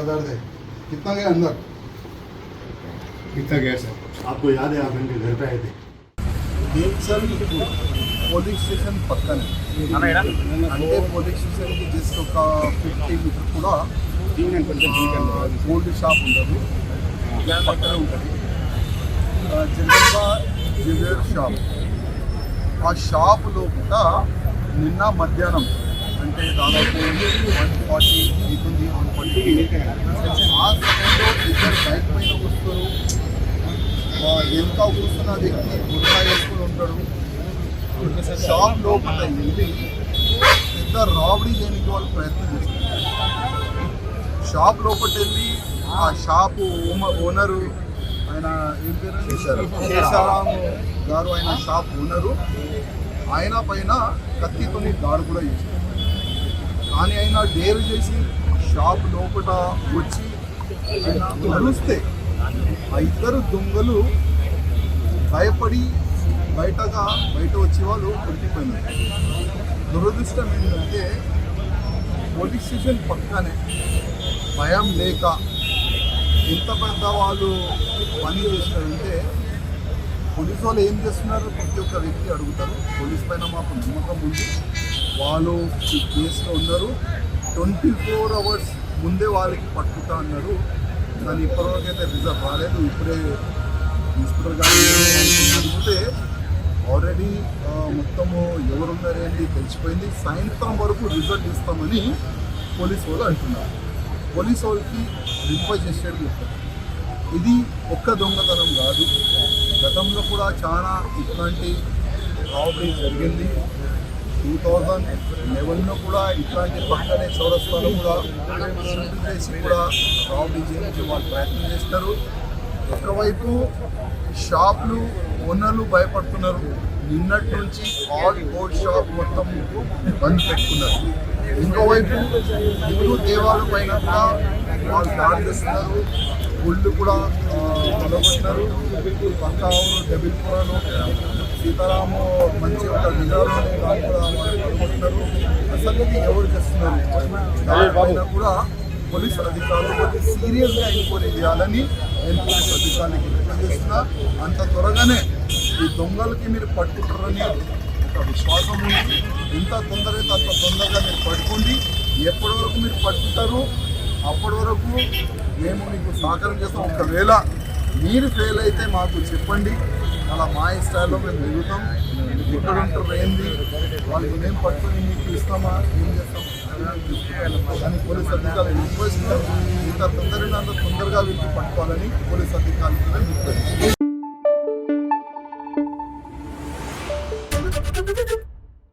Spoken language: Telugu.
बाजार से कितना गया अंदर कितना गया सर आपको याद है आप इनके घर पे आए थे భీమ్సల్ పోలీస్ స్టేషన్ పక్కనే అంటే పోలీస్ స్టేషన్కి జస్ట్ ఒక ఫిఫ్టీ మీటర్ కూడా గోల్డ్ షాప్ ఉండదు పక్కనే ఉంటుంది ఆ, జనరల్గా జ్యువెలర్ షాప్ ఆ షాప్ లోపల నిన్న మధ్యాహ్నం అంటే దాదాపు వన్ ఫార్టీ అవుతుంది వన్ ఫార్టీ ఆ సమయంలో ఇద్దరు బైక్ పైన వస్తారు వెనుక కూర్చున్న వ్యక్తి గుర్రా వేసుకుని ఉంటాడు. షాప్ లోపల వెళ్ళి పెద్ద రాబడీ చేయడానికి వాళ్ళు ప్రయత్నం చేస్తారు షాప్ లోపల వెళ్ళి ఆ షాపు ఓనరు ఆయన ఏం పేరు? శేషారాం గారు ఆయన షాప్ ఓనరు. ఆయన పైన కత్తితోని దాడి కూడా చేశారు కానీ ఆయన డేర్ చేసి షాప్ లోపల వచ్చి ఆయన అరుస్తే ఆ ఇద్దరు దొంగలు భయపడి బయటగా బయట వచ్చే వాళ్ళు దొరికిపోయినారు దురదృష్టం ఏంటంటే పోలీస్ స్టేషన్ పక్కనే భయం లేక ఎంత పెద్ద వాళ్ళు పని చేసినారంటే పోలీసు వాళ్ళు ఏం చేస్తున్నారు? ప్రతి ఒక్క వ్యక్తి అడుగుతారు. పోలీస్ పైన మాకు నమ్మకం ఉంది. వాళ్ళు ఈ కేసులో ఉన్నారు. ట్వంటీ ఫోర్ అవర్స్ ముందే వాళ్ళకి పట్టుకుంటా అన్నారు. కానీ ఇప్పటివరకు అయితే రిజర్వ్ రాలేదు. ఇప్పుడే ఇన్స్పెక్టర్ గారు ఆల్రెడీ మొత్తము ఎవరున్నారేంటి తెలిసిపోయింది. సాయంత్రం వరకు రిజల్ట్ ఇస్తామని పోలీస్ వాళ్ళు అంటున్నారు. పోలీస్ వాళ్ళకి రిక్వెస్ట్ చేసేది చెప్తారు ఇది ఒక్క దొంగతనం కాదు. గతంలో కూడా చాలా ఇట్లాంటి రాబరీ జరిగింది. టూ థౌజండ్ లెవెన్లో కూడా ఇట్లాంటి పక్కనే చౌరస్తాలో కూడా షూట్ చేసి కూడా రాబరీ చేయించి వాళ్ళు ప్రయత్నం చేస్తారు. ఒకవైపు షాపులు ఓనర్లు భయపడుతున్నారు. నిన్నటి నుంచి ఆల్ గోల్డ్ షాప్ మొత్తం బంద్ పెట్టుకున్నారు. ఇంకోవైపు హిందూ దేవాలయం పైన కూడా వాళ్ళు దాడి చేస్తున్నారు. గుళ్ళు కూడా మొదలుపెట్టినారు పక్క ఊరు డెబిల్పురాను సీతారాము మంచి ఒక వాళ్ళు మొదలుపెట్టినారు అసలు ఎవరు చేస్తున్నారు? దానిపైన కూడా పోలీస్ అధికారులు కొంచెం సీరియస్గా ఎంక్వైరీ చేయాలని నేను పోలీస్ అధికారులకి రిక్వెస్ట్ చేస్తున్నా. అంత త్వరగానే ఈ దొంగలకి మీరు పట్టుకుంటారని ఒక విశ్వాసం ఉంది. ఎంత తొందరగా అంత తొందరగా మీరు పట్టుకోండి. ఎప్పటి వరకు మీరు పట్టుకుంటారు? అప్పటి వరకు మేము మీకు సహకారం చేస్తాం. ఒకవేళ మీరు ఫెయిల్ అయితే మాకు చెప్పండి. అలా మా స్టైల్లో మేము ఎదుగుతాం ఎక్కడ ఉంటారు ఏంది? వాళ్ళు మేము పట్టుకొని మీకు ఇస్తామా? ఏం చేస్తాం? కానీ పోలీస్ అధికారులు రిక్వెస్ట్ ఇంత తొందరగా అంత తొందరగా వీళ్ళకి పట్టుకోవాలని పోలీస్ అధికారులు కూడా